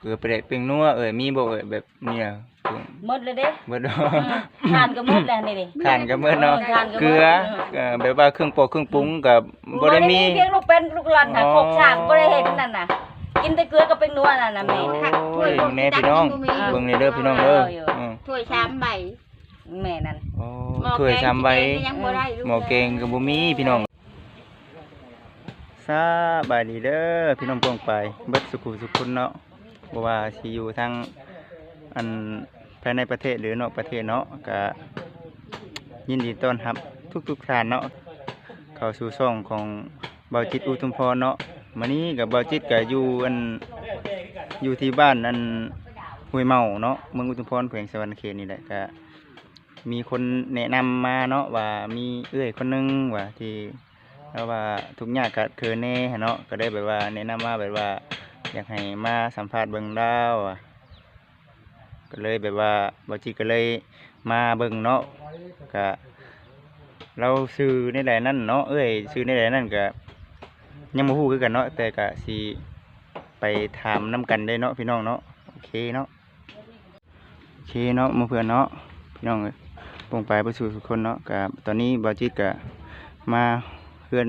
เกลือไปได้เป็นนัวเอ้ยมีบ่เอ้ยแบบเนี่ยเพิ่งหมดเลยเด้เบิดเนาะอืมทานก็หมดแล้วนี่ดิทานก็เบิดเนาะทานก็หมด เกลือเอ่อแบบว่าเครื่องปอกเครื่องปรุงก็บ่ได้มี เพียงลูกเป็นลูกหลานน่ะอ๋อโคกสากบ่ได้เห็นนั่นน่ะ กินแต่เกลือก็เป็นนัวนั่นน่ะแม่โอ้ยแม่พี่น้องเบิ่งนี่เด้อพี่น้องเด้ออืมถ้วยชามใบแม่นั่นโอ้หม้อถ้วยแกงชามใบที่ยังบ่ได้ลูกหม้อแกงก็บ่มีพี่น้องสบายดีเด้อพี่น้องปวงไปเบิดสุขุสุขคนเนาะ บ่ว่าสิอยู่ทางอันภายในประเทศหรือนอกประเทศเนาะก็ยินดีต้อนรับทุกๆท่านเนาะเข้าสู่ช่องของเบาจิตอุทุมพรเนาะมื้อนี้กับเบาจิตก็อยู่อันอยู่ที่บ้านอันห้วยเมาเนาะเมืองอุทุมพรแขวงสวรรณเขตนี่แหละก็มีคนแนะนำมาเนาะว่ามีเอื้อยคนนึงว่าที่แล้วว่าทุกอย่างก็คือแน่เนาะก็ได้แบบว่าแนะนำมาแบบว่า อยากให้มาสัมภาษณ์เบิ่งดาวก็เลยแบบว่าบจิก็เลยมาเบิ่งเนาะก็เราซื้อในหลายนั่นเนาะเอ้ยซื้อในหลายนั่นก็ยังบ่ฮู้คือกันเนาะแต่ก็สิไปถามนํกันได้เนาะพี่น้องเนาะโอเคเนาะโอเคเนาะมู่เพื่อนเนาะพี่น้องปงไปประสู่ทุกคนเนาะกับตอนนี้บอจิตกะมาเพื่อน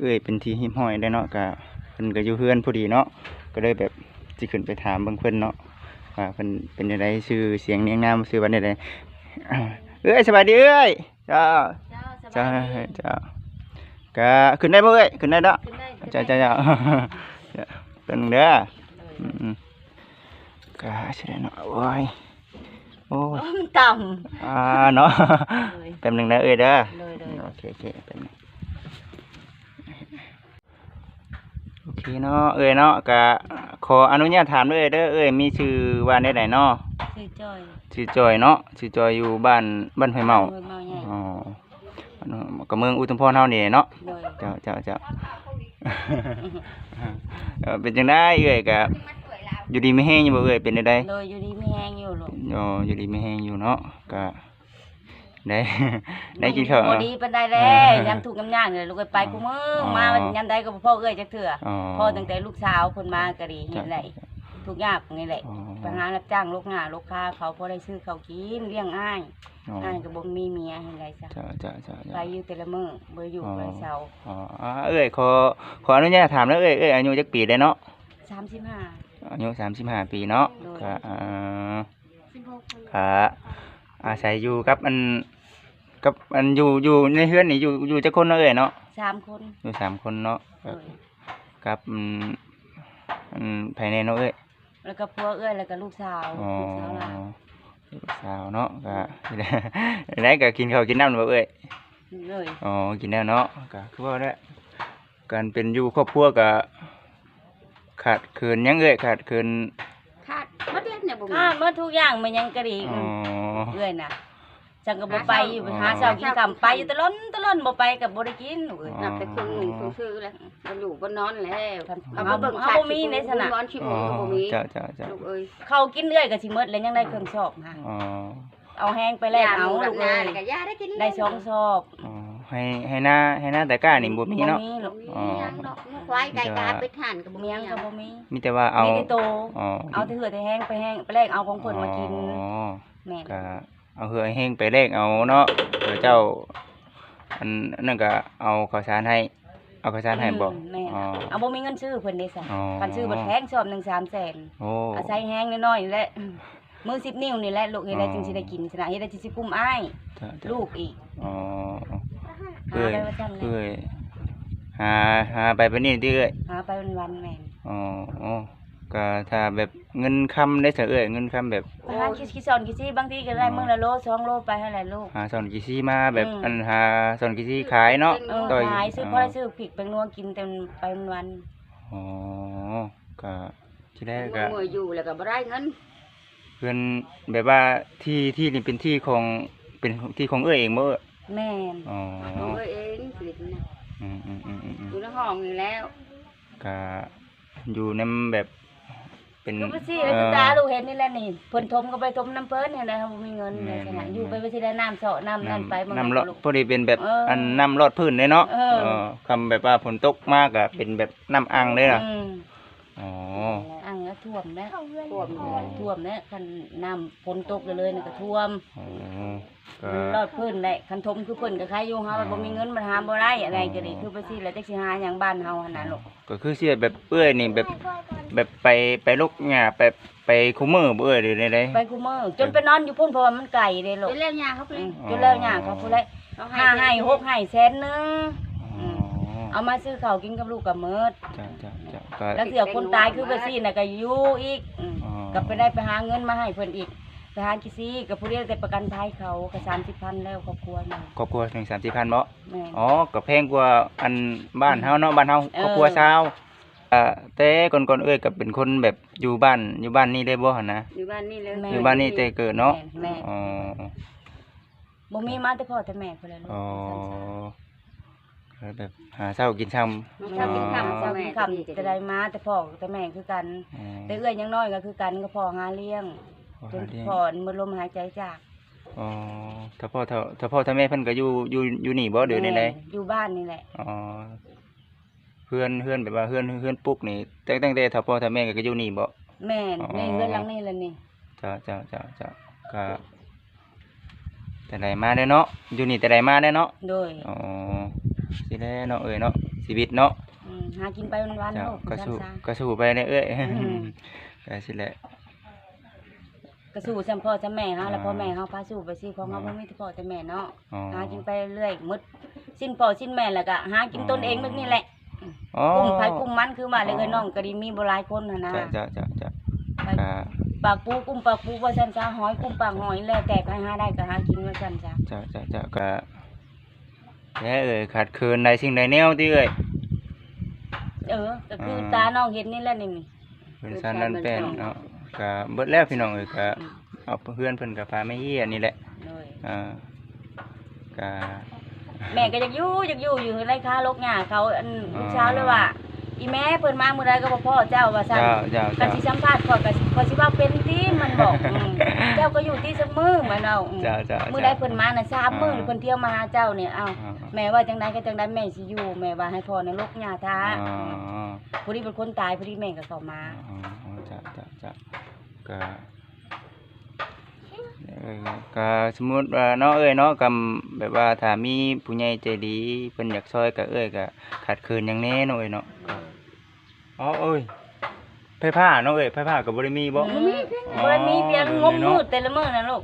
เอ้ยเป็นทีหิมห้อยได้เนาะกะเพิ่นก็อยู่เพื่อนพอดีเนาะ ก็เลยแบบสิขึ้นไปถามเบิ่งเพิ่นเนาะว่าเพิ่นเป็นจังไดชื่อเสียงเรียงนามชื่อว่าจังไดอ้าวเอ้ยสบายดีเอ้ยจ้าเจ้าสจ้าบายดีจ้าก็ขึ้นได้บ่เอ้ยขึ้นได้เนาะขึ้นได้ขึ้นจ้าได้จ้าจ้าเป็นงเด้ออืมๆก็สิได้เนาะโอ้ยโอ้ยโอ้มันต่อ่าเนาะำเลยแป๊บหนึงนะเอ้ยเด้อเลยเลยโอเคโอเคแป๊บหนึง โอเคเนาะเอ้ยเนาะก็ขออนุญาตถามด้วยเด้อเอ้ยมีชื่อว่าได้ไหนเนาะชื่อจ้อยชื่อจอยเนาะชื่อจอยอยู่บ้านบ้านห้วยเมาห้วยเมาใหญ่อ๋อบ้านก็เมืองอุทุมพรเฮานี่เนาะเลยเจ้าเจ้าเจ้าเออเป็นจังได๋เอ้ยก็อยู่ดีไม่แห้งอยู่บ่เอ้ยเป็นจังได๋เลยอยู่ดีไม่แห้งอยู่ลูกอ๋ออยู่ดีไม่แห้งอยู่เนาะก็ ได้ได้กินข้าวบ่ดีปานใดแล้อ่ายัยังถูกน้ำย่างเลยลูกเอ้ยไปกูมึงอ๋อมายันใดก็บ่พ่อเอ้ยจักเทื่ออ๋อพ่อตั้งแต่ลูกสาวเพิ่นมาก็ดีเฮ็ดไรทุกอย่างนี่แหละอ๋อไปหารับจ้างลูกงานลูกค้าเขาพอได้ซื้อเขาวกินเลี้ยงอ้ายอ๋ออ้ายก็บ่มีเมียเฮ็ดไรซะจ้าจ้าจ้าไปจ้าอยู่แต่ละมื้อบ่อยู่อ๋อไปเช้าอ๋ออ่าเอ้ยขอขออนุญาตถามแล้วเอ้ยเอ้ยอายุจักปีได้เนาะ35อายุสามสิบห้าปีเนาะโดยก็อ่าก็อาศัยอยู่กับอัน กับอันอยู่อยู่ในเฮือนนี่อยู่อยู่จักคนเนาะเอ้ยเนาะสามคนอยู่สามคนเนาะเลยกับอืมอันภายในเนาะเอ้ยแล้วก็พัวเอื้อยแล้วก็ลูกสาวอ๋อลูกสาวหลานลูกสาวเนาะก็ ได้ก็กินข้าวกินน้ำบ่เอ้ยเลยอ๋อ กินแล้วเนาะก็คือว่าแล้วการเป็นอยู่ครอบครัวก็ขาดเขินหยังเอ้ยขาดเขินขาดหมดแล้วเนี่ยบ่มีถ้าเมื่อทุกอย่างมันยังกะดีอ๋อ เอื้อยน่ะ จังก็บ่ไปอยู่ไปหาเช้ากินค่ำไปอยู่ตะล้นตะล้นบ่ไปก็บ่ได้กินลูกเอ้ย นับแต่ครึ่งหนึ่งครึ่งซื้อแล้วบ่อยู่บ่นอนแล้วครับเอาไปเบิ่งเอาบ่มีในสนามนอนชิอ๋โมองก็บ่มีเจ้าเจ้าเจ้าลูกเอ้ยเขากินเอื้อยก็สิหมดแล้วยังได้เครื่องสอบค่ะอ๋อเอาแห้งไปแลกเอายลูกเอ้ยหก็ยาได้กินได้สองสอบอ๋อให้ให้หน้าให้หน้าแต่กล้านี่บ่มีเนาะบ่มีลูกอ๋อมีหยังดอกลูกควายไก่กาไปทานก็บ่เมีมียงหก็ยังบ่มีมีแต่ว่าเอามีแต่โตอ๋อเอาแต่เหือแต่แห้งไปแห้งไปแลกเอาของเพิ่นมากินอ๋อแม่นก็ เอาเหือให้แห้งไปแลกเอาเนาะเผื่อเจ้าอันอันนั่นก็เอาข้าวสารให้ เอาข้าวสารให้บ่อืมแม่นอ๋อ เอาบ่มีเงินซื้อเพิ่นเด้ซะอ๋อ คันซื้อบ่แพงสอบหนึ่ง300,000โอ้ อาศัยแห้งน้อยๆนี่แหละมือ10นิ้วนี่แหละลูกเฮ็ดได้จึงสิได้กินชนะเฮ็ดได้จึงสิกุ้มอ้ายจ้ะจ้ะลูกอีกอ๋อหาเอ้ยไปว่าซั่นแหเอ้ละยหาหาไปปานนี้ติเอ้ยหาไปวันๆแม่นอ๋ออ๋อ ก็ถ้าแบบเงินคำได้เถอะเอ้ยเงินคำแบบไปหาคิดคิดสอนคิดซี่บางทีก็ได้มื้อละโลสองโลไปเท่าไหร่ลูก หาสอนกี่ซี่มาแบบอืม อันหาสอนกี่ซี่ขายเนาะเออต่อยขายซื้อพอได้ซื้อพริกแป้งนัวกินเต็มไปวันอ๋อก็ที่แรกเมื่ก็อเมื่ออยู่แล้วก็บ่ได้เงินเพื่อนแบบว่าที่ที่นี่เป็นที่ของเป็นที่ของเอ้ยเองบ่เอ้ยๆแม่นอ๋อลูกเอ้ยเองผลิตนะอืมอืมอืมอืมอืม อยู่ในห้องนี่แล้วก็อยู่ในแบบ เป็นลูกไปสิแล้วคุณตาลูกเห็นนี่แหละนี่เพิ่นทมก็ไปทมน้ำเพิ่นเนี่ยนะบ่มีเงินเลยขนาดอยู่ไปไปสิได้น้ำเสาะน้ำนั่นไปน้ำรอดลูกพอดีเป็นแบบเอออัอันน้ำรอดพื้นเลยเนาะเออ เออคำแบบว่าฝนตกมากอะเป็นแบบน้ำอังเลยนะอืมอ๋ออั งก็ท่วมแล้วท่วมท่วมแล้วคันน้ำฝนตกเลยเลยนี่ก็ท่วมอ๋อก็มันรอดพื้นแหละคันทมคือเพิ่นก็ใครอยู่เฮาบ่มีเงินมาหาบ่ได้อะไรก็ดีคือไปสิแล้วจักสิหาหยังบ้านเฮาหั่นน่ะลูกก็คือเสียแบบเอื้อยนี่แบบแบบไปไปลูกหญ้าไปไปคุมือบ่เอื้อยหรือไดไปกูมื้อจนไปนอนอยู่พุ่นเพราะว่ามันไกลเด้ลูกเป็นแล้วยาเขาไปอืมจนแล้วย่างเขาพุ่นแหละเขาห้าให้หกให้แสนหนึงอ๋อ เอามาซื้อข้าวกินกับลูกกับมื้อจ้ะจ้ะจ้ะก็แล้วเสือคนตายคือไปซี่น่ะก็อยู่อีกอืมอ๋อก็ไปได้ไปหาเงินมาให้เพิ่นอีกไปหากิซี่กับผู้เรียกแต่ประกันภัยเขาก็30,000แล้วครอบครัวน่ะครอบครัวถึง30,000บ่แม่นอ๋อก็แพงกว่าอันบ้านเฮาเนาะบ้านเฮาเออ ครอบครัวชาวอ่าแต่ก่อนๆเอ้ยก็เป็นคนแบบอยู่บ้านอยู่บ้านนี่ได้บ่หั่นนะอยู่บ้านนี่เลยแม่ อยู่บ้านนี่แต่เกิดเนาะแม่นอ๋อบ่มีมาแต่พ่อแต่แม่เพิ่นเลยลูกอ๋อก็ แบบหาเช้ากินค่ำมันชอบกินข้าวเช้าแม่กินค่ำจะได้มาแต่พ่อแต่แม่คือกัน อ๋อแต่เอื้อยยังน้อยก็คือกันก็พ่อหาเลี้ยงอ๋อจนเลี้ยงพ่อมือลมหายใจจากอ๋อถ้าพ่อถ้าถ้าพ่อถ้าแม่เพิ่นก็อยู่อยู่อยู่นี่บ่หรือในใดแม่อยู่บ้านนี่แหละอ๋อเพื่อนเพื่อนแบบว่าเพื่อนเพื่อนปุ๊กนี่ตั้งตั้งแต่ถ้าพ่อถ้าแม่ก็อยู่นี่บ่ แม่นอ๋อ แม่เงินหลังนี่แหละนี่จ้าจ้าจ้าจ้าก็แต่ใดมาได้อเนาะอยู่นี่แต่ใดมาได้อเนาะโดยอ๋อ สิได้เนาะเอ้ยเนาะชีวิตเนาะอืมหากินไปวันๆจ้าโลกก็สู้ซะก็สู้ไปเด้อเอ้ยอืมก็สิแหละก็สู้ซ้ำพ่อซ้ำแม่เฮาแล้วอ่าพ่อแม่เฮาพาสู้ไปสิของเฮาบ่มีแต่พ่อแต่แม่เนาะอ๋อ หากินไปเรื่อยหมดสิ้นพ่อสิ้นแม่แล้วก็หากินตนเองนึกนี่แหละอ๋อกุ้งไผกุ้งมันคือมาเลยเอ้ยน้องก็ดีมีบ่หลายคนหั่นนะ จ้าจ้าจ้าจ้าไปก็ปากปูกุ้งปากปูว่าซั่นซะหอยกุ้งปากหอยแล้วแต่ไปหาได้ก็หากินว่าซั่นซะ จ้าจ้าจ้าก็ แล้วเอ้ยขาดเคินใดสิ่งใดแนวที่เอ้ยเออก็คืออมตาน้องเห็นนี่แหละนี่นี่เป็นสันนั่นเป็นเนาะก็เบิดแล้วพี่น้องเอ้ยก็เอาเพื่อนเพิ่นก็พาแม่เฮียนี่แหละเลยอ่าก็แม่ก็อยากอยู่อยากอยู่อยู่ในค้าลกหญ้าเขาอันอ๋อลูกเช้าเลยว่า อีแม่เพิ่นมามื้อใดก็บ่พ่อเจ้าว่าซั่นเจ้าเจ้ากัเจ้านสิสัมภาษณ์ขอยก็ขอยสิว่าเป็นติมันบอกอืมเจ้าก็อยู่ที่เสมอมันเอาอืมเจ้าเจ้ามื้อใดเพิ่นมาน่ะสามมื้อเพิ่นเที่ยวมาหาเจ้าเนี่ยเอ้าอ่าแม่ว่าจังไดก็จังไดแม่สิอยู่แม่ว่าให้พ่อในลกหญ้าท่าอ๋อผู้นี้เป็นคนตายผู้นี้แม่ก็เข้ามา อ๋อเจ้าเจ้าเจ้าก็เอ่อ ก็สมมุติว่าเนาะเอ้ยเนาะกับแบบว่าถ้ามีผู้ใหญ่ใจดีเพิ่นอยากช่วยก็เอ้ยก็ขาดเคินหยังแน่เนาะเอ้ยเนาะก็อ๋อเอ้ยไผผ้าเนาะเอ้ยไผผ้าก็บ่ได้มีบ่อืมบ่ได้มีเพียงงมมืดแต่ละมื้อน่ะลูก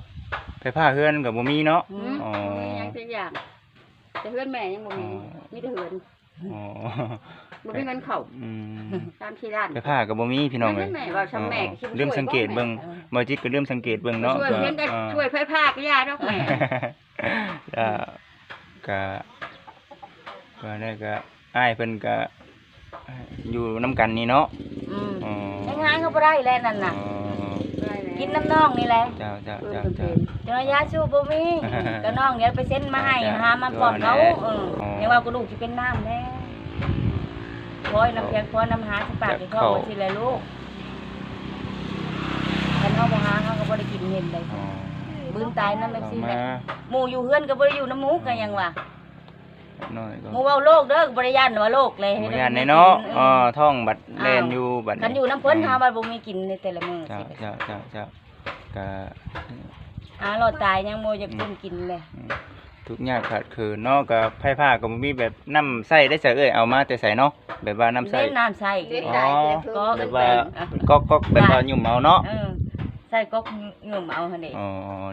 ไผผ้าเฮือนก็บ่มีเนาะอือืมมอ๋อมีหยังสักอย่างแต่เพื่อนแม่ยังบ่มีอ๋อมีแต่เหือนอ๋อ บ่มีเงินเข้าอืมตามที่ร้านไผผ้าก็บ่มีพี่น้องเอ้ย แม่ว่าทำแม่ก็คิดว่าเริ่มสังเกตเบิ่ง บ่จิตก็เริ่มสังเกตเบิ่งเนาะช่วยก็เพื่อนก็อ่า ช่วยไผพาก็ยาดอกแม่ ก็ก็ก็ได้ก็อ้ายเพิ่นก็อยู่นํกันนี่เนาะอืมอ๋อยังงานก็บ่ได้แล้วนั่นน่ะ อ๋อกินน้ำน้องนี่แหละเจ้าเจ้าเพื่อเจ้านเพิ่นเจ้าเป็นจนยาสูบบ่มี ก็น้องเดี๋ยวไปเซ็นมาให้จ้ะหามาปลอดเขาจ้ะเอออ๋อยังว่ากูลูกสิเป็นน้ำแน่ คอยน้ำเพียงคอยน้ำหาสปากสิเข้าบ่สิเลยลูกคันเฮาบ่หาเฮาก็บ่ได้กินเห็นเลยอ๋อบืนตายนำแม่เข้าซี่มาแหละหมู่อยู่เฮือนก็บ่ได้อยู่น้ำหมูก็ยังว่าหน่อยก็หมู่เว้าโลกเด้อก็บ่ได้ย่านว่าโลกเลยบ่ย่านในเนาะอ๋อท้องบัดแลนอยู่บัดคันอยู่น้ำเพิ่นหาว่าบ่มีกินในแต่ละมื้อเจ้าสิเจ้าเจ้าเจ้าก็ หารอดตายยังบ่อยากกินกินเลย ทุกอย่างขาดเคือเนาะก็ไผผ้าก็บ่มีแบบน้ำใส่ได้ใส่เอ้ยเอามาแต่ใส่เนาะแบบว่าน้ำใส่ เล่นน้ำใส่เด็กอ๋อตายแต่เพิ่นแบบเว่าเป็นก๊อกก๊อกแบบว่ายุ่มเอาเนาะเออใส่ก๊อกโยมเอาหั่นเด้อ๋อ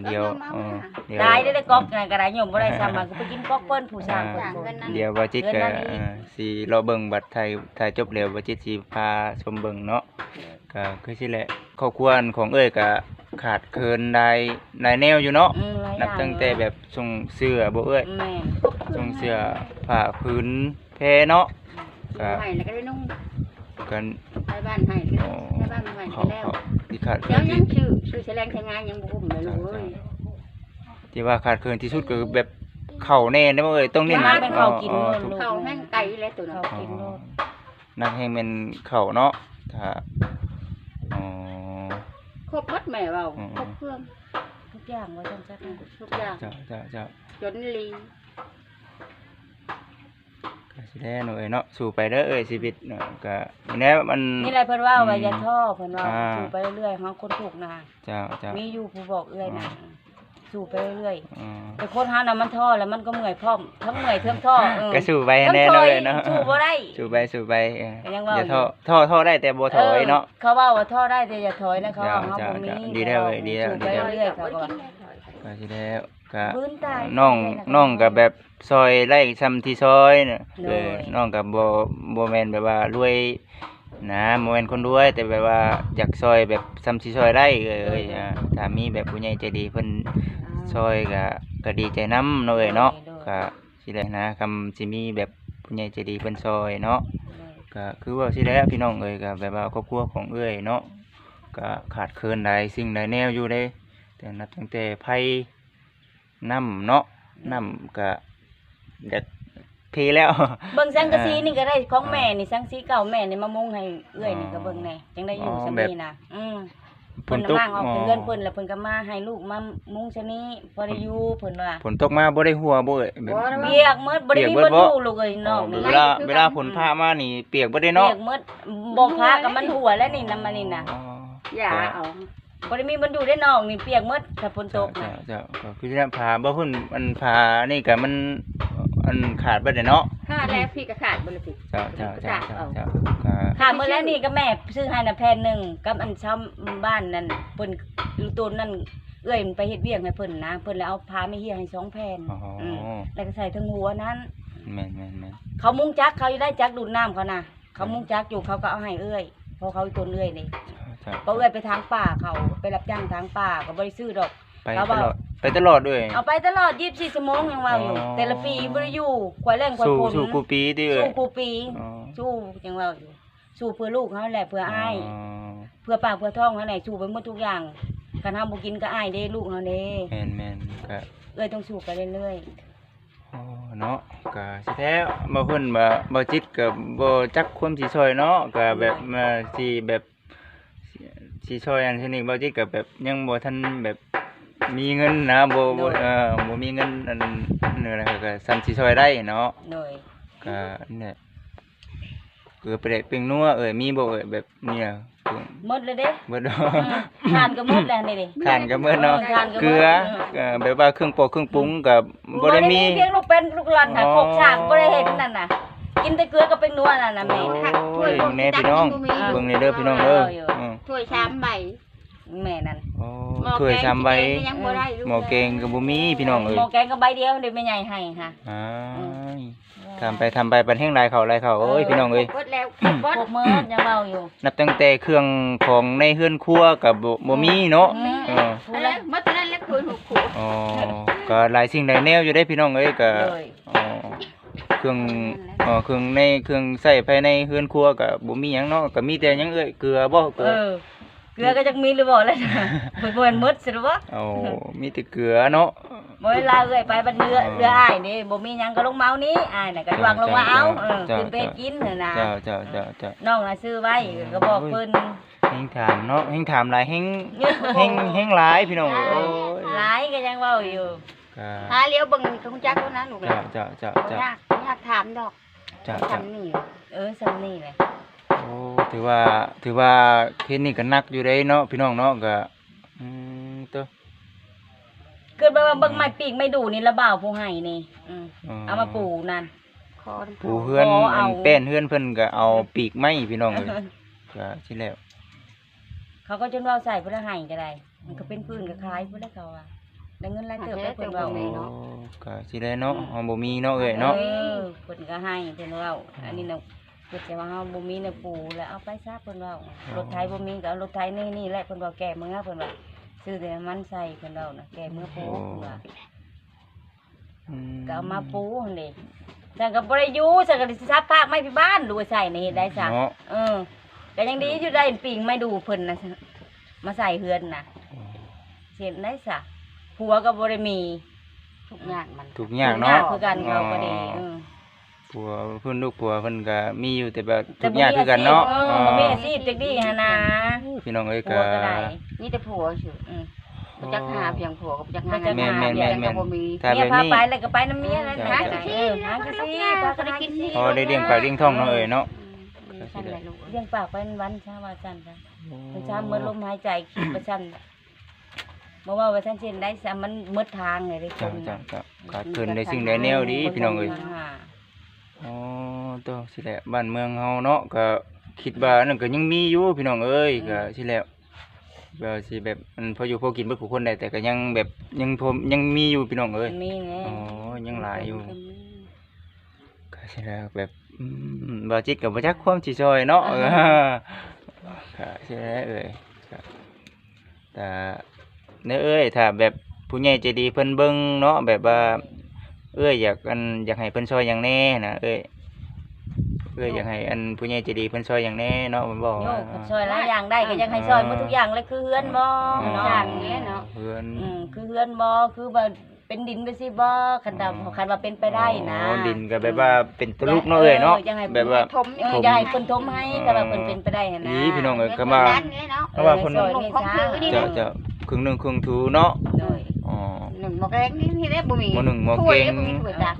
เดียวเออเดียว ตายได้ได้ก๊อกนั่นก็ได้โยมบ่ได้ซ้ำมาก็ไปกินก๊อกเพิ่นผู้สร้างเพิ่นบ่ เดี๋ยวว่าจิตก็เอ่อสิรอเบิ่งบัตรไทยไทยจบแล้วว่าจิตสิพาชมเบิ่งเนาะก็คือสิแหละครอบครัวของเอ้ยก็ ขาดเคินได้หลายแนวอยู่เนาะอืมหลายอนับย่างตั้งแต่แบบส่งเสื้อบ่เอ้ยแม่ส่งเสื้อผ้าพื้นแพรเนาะก็ให้แล้วก็ได้นุ่งกันไปบ้านให้ก็อ๋อได้บ้านให้เขาไปแล้วเขาที่ขาดเคิเดี๋ยวนยัที่งชื่อชื่อแสดงทางงานยังบ่อุ้มเลยลูกเอ้ย ที่ว่าขาดเคินที่สุดก็คือแบบเข้าแน่ได้บ่เอ้ยต้องเน้นมาเป็นข้าวกินอ๋อโลดถูกลูก เข้าแห้งไก่แล้วตัวข้าเนาะวกินโลด นักให้มันเข้าเนาะถ้าอ๋อ ครบหมดแม่เว้าอืมครบเครื่องทุกอย่างว่าจังซั่นนะทุกอย่างเจ้าเจ้าเจ้าจนลีก็สิแลหน่อยเนาะสู่ไปเด้อเอ้ยชีวิตเนาะก็นี่แหละมัน นี่แหละเพิ่นว่าว่าอืมอย่าท้อเพิ่นว่าอ่า สู้ไปเรื่อยๆเฮาคนถูกนะเจ้าเจ้า มีอยู่ผู้บอกเอื้อยนะ สู้ไปเรื่อยอืมๆแต่คนเฮาน่ะมันท้อแล้วมันก็เมื่อยพร้อมทั้งเมื่อยทั้งท้อเออก็สู่ไปทั้งแน่ถเนาะอยเอ้ยเนาะสู้บ่ได้ สู่ไปสู่ไปเออก็ยังว่าอย่าอยู่ท้อท้อท้อได้แต่บ่ถอยเนาะ เขาว่าว่าท้อได้แต่อย่าถอยนะเขาว่าเฮาจ้าบ่มีจ้าดีแล้วเว้ยดีแล้ว สู้ไปดีแล้วเรื่อยๆเขาก็ว่า ก็สิแล้วก็พื้นตายน้องน้องก็แบบซอยไล่ซ้ำที่ซอยน่ะโดเอยอน้องก็บ่บ่แม่นแบบว่ารวยนะบ่แม่นคนรวย แต่แบบว่าอยากซอยแบบซ้ำที่ซอยได้เอ้ยอ่าถ้ามีแบบผู้ใหญ่ใจดีเพิ่น ซอยก็ก็ดีใจนำเนาะเอ้ยเนาะก็สิได้นะคำสิมีแบบผู้ใหญ่ใจดีเพิ่นซอยเนาะก็คือว่าสิได้พี่น้องเอ้ยก็แบบว่าครอบครัวของเอ้ยเนาะก็ขาดเคินใดสิ่งใดแนวอยู่ได้ แต่นับตั้งแต่ไผน้ำเนาะน้ำก็เด็ดเทแล้วเบิ่งสังกะสีนี่ก็ได้ของแม่นี่สังสีเก่าแม่นี่มามุงให้เอื้อยนี่ก็เบิ่งแน่จังได้อยู่อ๋อซะแบบนี่นะอืม ฝเพิ่นนตกน่ะมางออกอ๋อเป็นเงินเพิ่นแล้วเพิ่นก็มาให้ลูกมามุงซะนี้พอได้อยู่เพิ่นว่าฝนตกมาบ่ได้หัวบ่เอ้ยแบบ บ่ได้เปียกหมดบ่ได้มีเปียกเบิเบิดดบ่อยู่ลูกเอ้ยน้องนี่เวลาเวลาฝนพามานี่ เปียกบ่ได้เปีเนาะยกหมดบ่พากับมันหัวแล้วนี่นำมานี่น่ะอ๋ออย่าเอาบ่ได้มีมันอยู่ได้น้องนี่เปียกหมดถ้าฝนตกเจ้าน่ะเจ้าเจ้าก็คือจะพาบ่พุ่นมันพานี่ก็มัน อันขาดไปเนาะถ้าแล้วพี่ก็ขาดบ่ละพี่เจ้าเจ้าเจ้าเจ้าเจ้าก็ค่ะมื้อแล้วนี่ก็แม่ซื้อให้น่ะแผ่นหนึงกับอันช้ำบ้านนั่นเพิ่นลูกตูนนั่นเอื้อยมันไปเฮ็ดเวียกให้เพิ่นนะเพิ่นแล้วเอาผ้าไม่เฮียให้สองแผ่นอ๋ออืมแล้วก็ใส่ทั้งหัวนั้นแม่นแม่นแม่นเขามุงจักเขาอยู่ได้จักดูดน้ำเขานะเขามุงจักอยู่เขาก็เอาให้เอื้อยเพราะเขาอีตัวเอื้อยนี่เจ้าเพราะเอื้อยไปทางป่าเขาไปรับจ้างทางป่าก็บริซื้อดอกไปเขาตว่าลอด ไปตลอดด้วย เอาไปตลอด 24ชั่วโมงยังว่าอยู่ อ๋อ แต่ละปีบ่ได้อยู่ควายแรงควายสู่พลสู่กูปีติเอ้ยสู้กูปี อ๋อ สู้ยังว่าอยู่ สู้เพื่อลูกเขาแหละเพื่ออ้าย อ๋อเพื่อปากเพื่อท้องเขาไหนสู้ไปหมดทุกอย่างคันเฮาบ่กินก็อ้ายเด้ลูกเฮาเด้แม่นแม่นก็เอ้อยต้องสู้ไปเรื่อยอ๋อเนาะก็สิแท้บ่เพิ่นบ่บ่จิตก็บ่จักความสิช่วยเนาะก็แบบมาสิแบบสิช่วยอันที่นี่บ่จิตก็แบบยังบ่ทันแบบ มีเงินนะบ่บ่เออบ่มีเงินอันนั่นแหละก็ซ้ำสิช่วยได้เนาะๆโดยก็เนี่ยเกลือไปได้เป็นนัวเอ่ยมีบ่เอ่ยแบบเนี่ยเกลือหมดเลยเด้เบิดเนาะอืมทานก็หมดแล้วนี่ดิทานก็เบิดเนาะทานก็หมดเกลือเอ่อแบบว่าเครื่องปอกเครื่องปรุงก็บ่ได้มีเพียงลูกเป็นลูกหลานน่ะอ๋อโคกฉากบ่ได้เห็นนั่นน่ะ กินแต่เกลือก็เป็นนัวนั่นน่ะแม่โอ้ยแม่พี่น้องเบิ่งนี่เด้อพี่น้องเด้ออือถ้วยชามใบ แม่นั่นโอ้หม้อถ้วยแกงชามใบกินเองก็ยังบ่ได้ลูกหม้อแกงก็บ่มีพี่น้องเอ้ยหม้อแกงก็ใบเดียวเดี๋ยวแม่ใหญ่ให้ค่ะอ้ายทำไปทำไปปันแห้งหลายเขาหลายเขาโอ้ยพี่น้องเอ้ยเบิดแล้วเบิดพวกมื้อยังเว้าอยู่ นับตั้งแต่เครื่องของในเฮือนครัวก็บ่บ่มีเนาะเออพูดอะแล้ไรวเบิดนั้นแล้วคืนหกขวดอ๋อก็หลายสิ่งหลายแนวอยู่ได้พี่น้องเอ้ยก็เลยอ๋อเครื่องอ๋อเครื่องในเครื่องใส่ภายในเฮือนครัวก็บ่มีหยังเนาะก็มีแต่หยังเอ้ยเกลือบ่เกลืเอออเก ลือก็จักมีหรือบ่แล้วนะเพิ่นบ่แม่นหมดสิหรือบ่เอามีแต่เกลือเนาะบ่เวลาเอ้อยไปบัดเรือเออเรืออ้ายนี่บ่มีหยังก็ลงเมานี้อ้ายน่ะก็วางลงมาเอาเออเจ้าขึ้นไปกินน่ะนะเจ้าเจ้าเจ้าเจ้าน้องน่ะซื้อไว้ก็บอกเพิ่นเฮงถามเนาะเฮงถามหลายเฮงเฮงเฮงหลายพี่น้องเอ้ยโอ้ยหลายก็ยังเว้าอยู่ก็หาเลี้ยวเบิ่งเขาจักเท่านั้นลูกหลาเจ้านเจ้าเจ้าบ่เจ้ายากบ่ยากถามดอกเจ้าเจ้าทำนี่เออซ้ํนี่แหละ โอ้ถือว่าถือว่าเคสนี้ก็หนักอยู่ได้เนาะพี่น้องเนาะก็อืมตัวเกิดไปว่าเบิ่งไม้ปีกไม่ดูนี่ละบ่าวผู้ให้นี่อืมเอามาปลูกนั่นคอน้ำปูเฮือนอ๋ออัเอานแป้นเฮือนเพิ่นก็เอาปีกไม้พี่น้องเลยก็สิแล้ว เขาก็จนว่าใส่เพื่อให้ก็ได้ มันก็เป็นพื้นก็คล้ายเพื่อเขาอะได้เงินรายเติบได้เพิ่นเว่าโอ้ก็สิได้เนาะเฮาบ่มีเนาะเอ้ยเนาะออเพิ่นก็ให้เพิ่นเว่าอันนี้น่ะ เพิ่นจะว่าเฮาบ่มีน่ะปูแล้วเอาไปซะเพิ่นเว่ารถไถบ่มีก็เอารถไถนี่นี่แหละเพิ่นว่าแก่เมื่อเพิ่นว่าซื้อแต่มันใส่เพิ่นเว้าน่ะแก่เมื่อปูเพิ่นว่าอืมก็เอามาปูหั่นเด้ฉันก็บ่ได้อยู่ฉันก็สิซับภาคไม้พี่บ้านดูว่าใส่นี่เฮ็ดได้ซะเนาะเออก็ยังดีอยู่ได้ปิงไม่ดูเพิ่นนะมาใส่เฮือนนะเสียนได้สะผัวก็บ่ได้มีทุกอย่างมัน ทุกอย่างเนาะคือกันเขาก็ดีเออ ผัวเพิ่นลูกผัวเพิ่นก็มีอยู่แต่แบบแต่ทุกอย่างคือกันเนาะเออบ่มีอาชีพจักดีหั่นนะพี่น้องเอ้ยผัก็ วก็ได้นี่แต่ผัวสิอืมบ่จักหาเพียงผัวก็บ่จักหาแม่นแม่นแม่นแม่นก็บ่มีถ้าเมีแบยบพานี้ ไปแล้วก็ไปน้ำเมียแล้วจ้ะนะจ้ะเออหากินสิปลาก็ได้กินสิพอได้เลี้ยงปากเลี้ยงท้องเนาะเอ้ยเนาะอืมสั่นแหละลูกเลี้ยงปากไปวันๆช้าว่าจันจ้ะมันช้าเมื่อลมหายใจคิดว่าจันเมื่อว่าว่าจันเช่นได้ซะมันหมดทางเลยได้คจ้านจ้าจ้าขาดคืนได้สิ่งใดแนวดีพี่น้องเอ้ย อ๋อตัวสิแหละบ้านเมืองเฮาเนาะก็คิดว่านั่นก็ยังมีอยู่พี่น้องเอ้ยก็สิแหละก็สิแบบมันพออยู่พอกินเบิดผู้คนได้แต่ก็ยังแบบยังพอยังมีอยู่พี่น้องเอ้ยมันมีไงอ๋อยังหลายอยู่ก็สิแหละแบบอืมบ่จิตก็บ่จักความสิซอยเนาะเออก็สิแหละเอ้ยก็แต่เด้อเอ้ยถ้าแบบผู้ใหญ่ใจดีเพิ่นเบิ่งเนาะแบบว่า เอ้ยอยากอันอยากให้เพิ่นช่วยอย่างแน่นะเอ้ยเอ้ยอยากให้อันผู้ใหญ่ใจดีเพิ่นช่วยอย่างแน่เนาะมันบอกโยว่ากก็ช่วยหลายอย่างได้ก็ยังให้ช่วยหมดทุกอย่างเลยคือเฮือนบ่อ๋อเนาะอย่างเงี้ยเนาะเพื่อนอืมคือเฮือนบ่คือว่าเป็นดินไปสิบ่คันดำคันว่าเป็นไปได้นะอ๋อดินก็แบบว่าเป็นตะลุกเนาะเอ้ยเนาะเออยังไงแบบว่าถมเอออย่าให้เพิ่นทมให้ก็ว่าเพิ่นเป็นไปได้หั่นนะดีพี่น้องเอ้ยก็มาว่าเนาะเพราะว่าคนเออให้ช่วยของคือนี่จะจะครึ่งหนึงครึ่งทูเนาะโดยอ๋อ หนึ่งหมอแกงนี่ที่ได้บ่มีหม้อหนึ่งหม้อถ้วยเก่งบ่มีถ้วยจ้ะ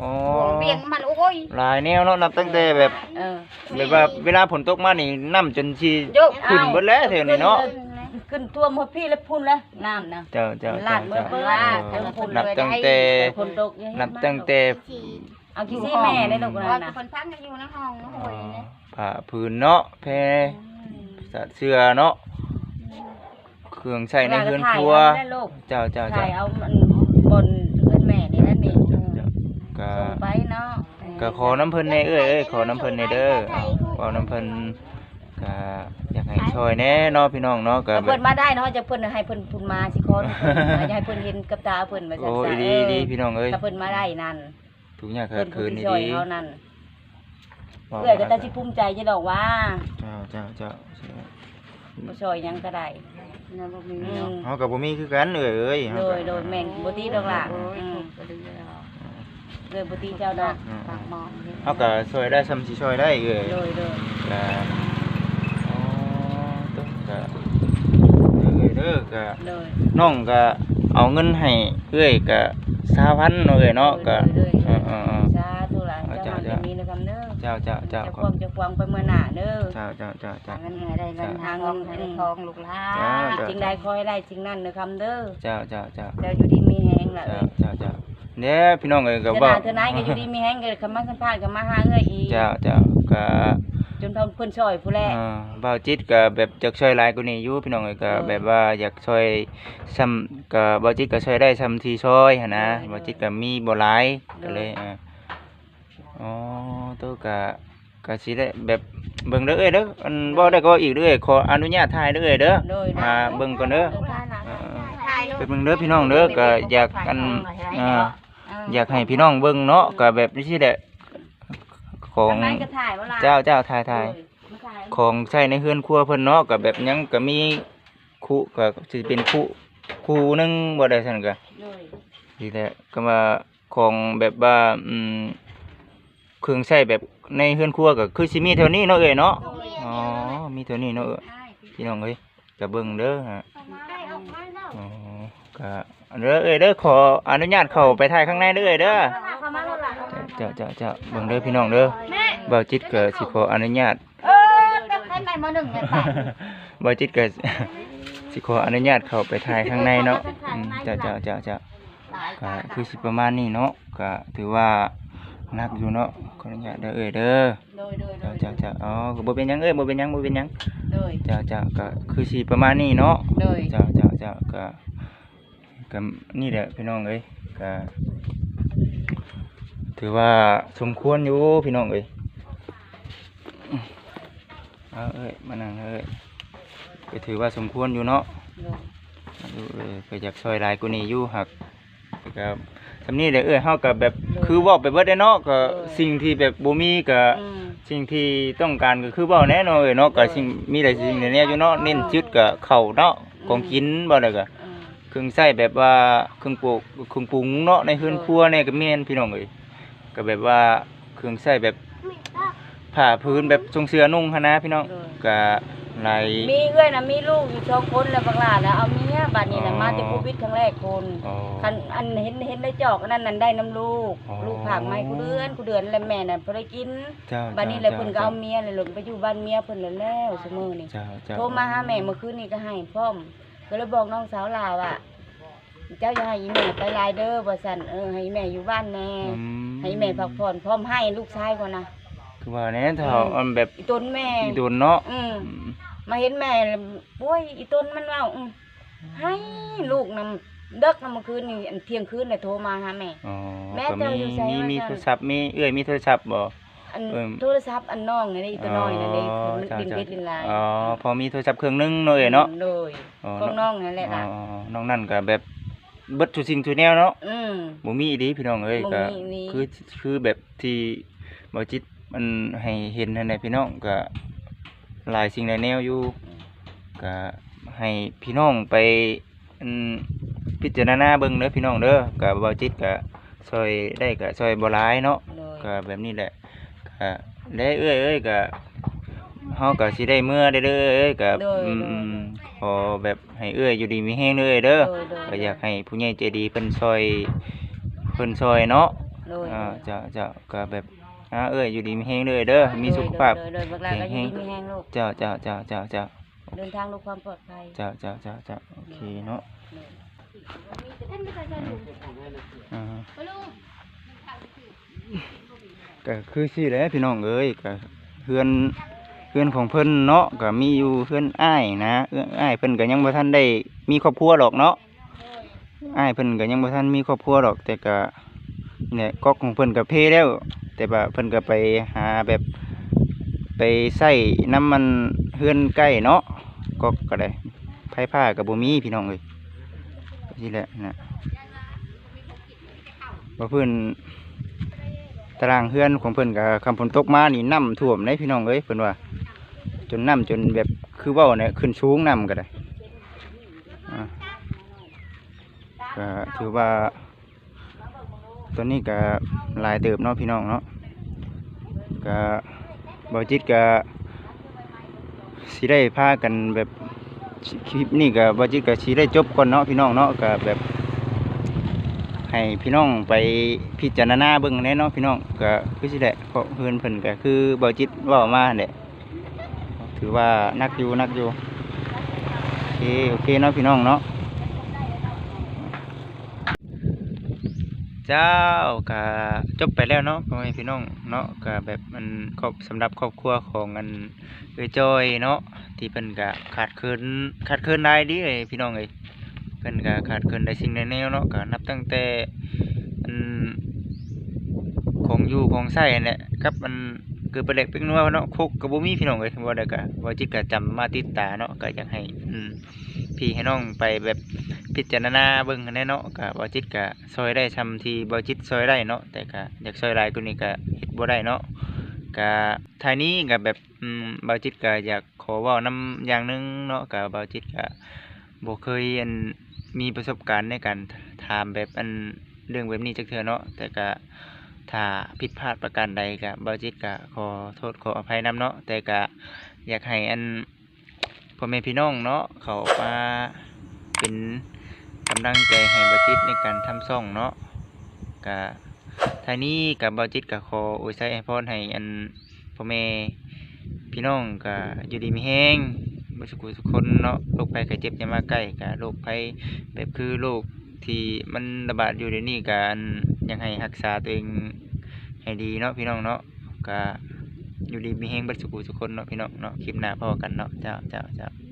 อ๋อหม้อเบียงมันโอ้ยหลายแนวเนาะนับตั้งแต่แบบเออแบบว่าเวลาฝนตกมานี่น้ำจนสิโยกขึ้นเบิดแล้วแถวนี้เนาะขึ้นท่วมหมดพี่แล้วพุ่นแล้วน้ำนะ เจ้าเจ้าลาเจ้าดเบิดเจ้าเบิดเออนับตั้งแต่คนตกอย่าให้นับมาตั้งแต่เอาขี้ซี่แม่ได้ลูกว่านั่นน่ะคนพักอยู่ในห้องนะอ๋โอ้อยเนี่ยผ้าพื้นเนาะแพรสัตว์เสื้อเนาะ เครื่องใช้ในเรือนครัว ถ่ายเอาได้ลูกเจ้าเจ้าถ่าเจ้ายเอามันบนเพื่อนแม่นี่นั่นนี่ก็ส่งไปเนาะก็ขอน้ำเพิ่นในเอ้ยเอ้ยขอน้ำเพิ่นในเด้อเอาน้ำเพิ่นก็อยากให้ช่วยแหน่เนาะพี่น้องเนาะก็แต่แบเพิ่บนมาได้เนาะจะเพิ่นให้เพิ่นพุ่นมาสิคอนอยากให้เพิ่นเห็นกับตาเพิ่นว่าซั่นโอ้ยซะดีดีพี่น้องเอ้ยถ้าเพิ่นมาได้นั่นทุกอย่างเพิ่เกินดผู้ขึ้นที่นี่ช่วยดีเขานั่นว่าเอื้อยก็แต่สิภูมิใจจะดอกว่าเจ้าเจ้าเจ้า บ่ช่วยหยังก็ได้เนี่ยบ่มีอืเนาะมเฮาก็บ่มีคือกันเอ้ยเอ้ยเฮาโดก็ยโดยแม่นบ่ตีดอกล่ะโอ้ยอืมถูกก็ดีแล้วโดยบ่ตีเจ้าดอกปากหมอนนี่เฮาก็ช่วยได้ซ้ำสิช่วยได้เอ้ย โดยโดยก็อ๋อต้องก็เอ้ยเด้อก็โดยน้องก็เอาเงินให้เอ้ยก็2,000เนาะเอ้ยเนาะก็โดยเออ เด้อเจ้าเจ้าเจ้าจะขคอวามจะควงไปเมื่อหน้าเด้อเจ้าเจ้าเจ้าเจ้าหาเงินให้ได้เงินหาทองให้ได้ทองลูกหลาจ้านจ้าจริงใดคอยได้จริงนั่นนะครับเด้อเจ้าเจ้าเจ้าเจ้าอยู่ดีมีแฮงล่ะเจ้าเอ้ยเจ้าเจ้าเนี่ยพี่น้องเอ้ยก็เจ้าหบ่น้าเธอนายก็อยู่ดีมีแฮงก็คำมาสัมภาษณ์ก็มาหาเอ้ยอีกเจ้าเจ้าก็จนเพิ่นเพิ่นช่วยผู้แลเอ่อบ่าวจิตก็แบบอยากช่วยหลายกว่านี้อยู่พี่น้องเอ้ยก็เออแบบว่าอยากช่วยซ้ำก็บ่าวจิตก็ช่วยได้ซ้ำที่ช่วยหั่นนะเออบ่าวจิตก็มีบ่หลายก็เลยเออเอออ๋อ ตัวก็ก็สิได้แบบเบิ่งเด้อเอ้ยเด้ออันบ่ได้ก็อีกเด้อเอ้ยขออนุญาตถ่ายเด้อเอ้ยเด้อ โดยมาเบิ่งก่อนเด้อ เออถ่ายหน้าเออถ่ายรูไปปเบิ่งเด้อพี่น้องเด้อก็อยากอันอ่าอยากให้พี่น้องเบิ่งเนาะก็แบบนี้สิแหละของทำไมก็ถ่ายเวลาเจ้าเจ้าถ่ายถ่ายโดมาถ่ายของใช้ในเฮือนครัวเพิ่นเนาะก็แบบหยังก็มีคุก็สิเป็นคุคูหนึงบ่ได้ซั่นก็โดย นี่แหละก็ว่าของแบบว่าอืม เครื่องใช้แบบในเฮือนครัวก็คือสิมีเท่านี้เนาะเอ้ยเนาะอ๋อมีเท่านี้เนาะเอ้ยพี่น้องเอ้ยก็เบิ่งเด้อฮะอ๋อก็เด้อเอ้ยเด้อขออนุญาตเข้าไปถ่ายข้างในเด้อเอ้ยเด้อเข้ามาแล้วล่ะเจ้าเจ้าเจ้าเบิ่งเด้อพี่น้องเด้อบ่าวจิตก็สิขออนุญาตเออจะให้ใหม่มหนึ่งเนี่ยไปบ่าวจิตก็สิขออนุญาตเข้าไปถ่ายข้างในเนาะอืมเจ้าเจ้าเจ้าเจ้าก็คือสิประมาณนี้เนาะก็ถือว่า นักอยู่เนาะขออนุญาตเด้อเอ้ยเด้อโดยโดยโดเจ้ายเจ้าเจ้าอ๋อก็บ่เป็นหยังเอ้ยบ่เป็นหยังบ่เป็นหยังโดยเจ้าเจ้าก็คือสิประมาณนี้เนาะ โดยเจ้าเจ้าเจ้าก็ก็นี่แหละพี่น้องเอ้ยก็ถือว่าสมควรอยู่พี่น้องเอ้ยเอาเอ้ยมานั่งเอ้ยก็ถือว่าสมควรอยู่เนาะ โดยเออก็อยากช่วยหลายกว่านี้อยู่หักก็ สำนี้เด้อเอ้ยเฮาก็แบบคือเว้าไปเบิดได้เนาะก็สิ่งที่แบบบ่มีก็อืมสิ่งที่ต้องการก็คือเว้าแน่เนาะเอ้ยเนาะก็สิ่งมีหลายสิ่งหลายแนวอยู่เนาะเน้นจุดก็ข้าวเนาะของกินบ่ได้ก็อืมเครื่องใช้แบบว่าเครื่องปลูกเครื่องปรุงเนาะในเฮือนครัวเนี่ยก็แม่นพี่น้องเอ้ยก็แบบว่าเครื่องใช้แบบผ้าพื้นแบบทรงเสื้อนุ่งหั้นนะพี่น้องโดยก็ หลาย มีเอื้อยน่ะมีลูกอยู่สองคนแล้วบักหลานน่ะเอาเมียบัดนี้น่ะอ๋อ มาแต่โควิดครั้งแรกคนอ๋อ คันอันเห็นเห็นได้จอกอันนั้นนั่นได้น้ำลูก อ๋อ ลูกผักไม้กูเดือนกูเดือนแล้วแม่น่ะบ่ได้กินเจ้าบัดนี้เจ้าแล้วเพิ่นก็เจ้าเอาเมียเลยลงไปอยู่บ้านเมียเพิ่นแล้วแล้วซุมื้อนี่ เจ้าเจ้าโทรมาหาแม่เมื่อคืนนี้ก็ให้พร้อมก็เลยบอกน้องสาวลาวว่าเจ้าอย่าให้อีแม่ไปหลายเด้อว่าซั่นเออให้แม่อยู่บ้านแน่อืมให้แม่พักผ่อนพร้อมให้ลูกชายก่อนนะ คือว่าแน่เฒ่าอันแบบอีต้นแม่อีโดนเนาะอืมอืมมาเห็นแม่แล้วป่วยอีต้นมันเว่าอืมให้ลูกนำเด็กนำเมื่อคืนนี่อันเที่ยงคืนเลยโทรมาหาแม่อ๋อแม่ก็เจ้ามีอยู่ไสมีวะมีจ๊ะโทรศัพท์มีเอื้อยมีโทรศัพท์บ่อันเอิ่มโทรศัพท์อันน้องนี่ได้อีตัวน้อยนั่นเด้อ๋อมันจ้าดินจ้าเบ็ดดินลายอ๋อพอมีโทรศัพท์เครื่องหนึงเนาะเอ้ยเนาะเลยอ๋อของน้องนั่นแหละล่ะอ๋อน้องนั่นก็แบบเบิดทุกสิ่งทุกแนวเนาะอืมบ่มีอีหลีพี่น้องเอ้ยบ่ก็มีอีหลีคือคือแบบที่บ่จิต มันให้เห็นนั่นแหละพี่น้องก็หลายสิ่งหลายแนวอยู่ก็ให้พี่น้องไปอืมพิจารณาเบิ่งเด้อพี่น้องเด้อก็บ่จิตก็ช่วยได้ก็ช่วยบ่หลายเนาะเลยก็แบบนี้แหละก็ได้เอ้ยเอ้ยก็เฮาก็สิได้เมื่อได้เด้อเอ้ยก็อืมอืมขอแบบให้เอ้ยอยู่ดีมีแฮงเด้อเอ้ยเด้อเลยเลยก็อยากให้ผู้ใหญ่ใจดีเพิ่นซอยเพิ่นซอยเนาะเลยอ่าจะจะก็แบบ อ่าเอ้ยอยู่ดีมีแฮงเด้อเด้อมีสุขภาพเลยเลยบักลาก็อยู่ดีมีแห้งลูกเจ้าเจ้าเจ้าเจ้าเจ้าเดินทางด้วยความปลอดภัยเจ้าเจ้าเจ้าเจ้าโอเคเนาะอ่าก็คือสิแหละพี่น้องเอ้ยก็เฮือนเฮือนของเพิ่นเนาะก็มีอยู่เฮือนอ้ายนะเอื้ออ้ายเพิ่นก็ยังบ่ทันได้มีครอบครัวหรอกเนาะอ้ายเพิ่นก็ยังบ่ทันมีครอบครัวหรอกแต่ก็เนี่ยก๊อกของเพิ่นก็เพแล้ว แต่ว่าเพิ่นก็ไปหาแบบไปใส่น้ำมันเฮือนใกล้เนาะก๊อกก็ได้ไผผ้าก็บ่มีพี่น้องเอ้ยนี่แหละนะว่าเพิ่นตารางเฮือนของเพิ่นก็คำฝนตกมานี่น้ำท่วมเลยพี่น้องเอ้ยเพิ่นว่า จนน้ำจนแบบคือว้าเนี่ยขึ้นสูงน้ำก็ได้ก็ถือว่า ตอนนี้ก็ลายเติบเนาะพี่น้องเนาะก็บอจิตก็สิได้พากันแบบคลิปนี้ก็บอจิตก็สิได้จบก่อนเนาะพี่น้องเนาะก็แบบให้พี่น้องไปพิจารณาเบิ่งแน่เนาะพี่น้องก็คือสิแหละเพราะเพื่อนเพิ่นก็คือบอจิตว่ามาแหละถือว่านักอยู่นักอยู่โอเคโอเคเนาะพี่น้องเนาะ เจ้าก็จบไปแล้วเนาะพ่อแม่พี่น้องเนาะก็แบบมันครอบสำหรับครอบครัวของอันเอ้ยจอยเนาะที่เพิ่นก็ขาดเคินขาดเคินได้ดีเลยพี่น้องเอ้ยเพิ่นก็ขาดเคินได้สิ่งใดแนวเนาะก็นับตั้งแต่อันของอยู่ของใช้นั่นแหละกับมันคือไปเล็กเป็นนัวเนาะคุกก็บ่มีพี่น้องเอ้ยบ่ได้ก็ว่าจิตก็จำมาติดตาเนาะก็อยากให้อืม พี่ให้น้องไปแบบพิจารณาเบิ่งแน่เนาะก็บ่จิตก็ซอยได้ซำทีบ่จิตซอยได้เนาะแต่ก็อยากซอยลายกว่านี้ก็เฮ็ดบ่ได้เนาะก็ทายนี้ก็แบบอืมบ่จิตก็อยากขอว้านํอย่างหนึงเนาะก็บ่จิตก็บ่เคยอันมีประสบการณ์ในการถามแบบอันเรื่องแบบนี้จักเทื่อเนาะแต่ก็ถ้าผิดพลาดประการใดก็บ่จิตก็ขอโทษขออภัยนํเนาะแต่ก็อยากให้อัน พ่อแม่พี่น้องเนาะเขามาเป็นกำลังใจให้บอจิตในการทำซ่องเนาะกะท่านี้กับบอจิตกับขออวยไซให้พรให้อันพ่อแม่พี่น้องกะอยู่ดีมีแห้งบสุขทุกคนเนาะโรคภัยไข้เจ็บอย่ามาใกล้กะโรคภัยแบบคือโรคที่มันระบาดอยู่เดี๋ยวนี้กันยังให้รักษาตัวเองให้ดีเนาะพี่น้องเนาะกะ อยู่ดีมีแห้งเบัดสุขทุกคนเนาะพี่น้องเนาะคลิปหน้าพอกันเนาะเจ้าเจ้าเจ้า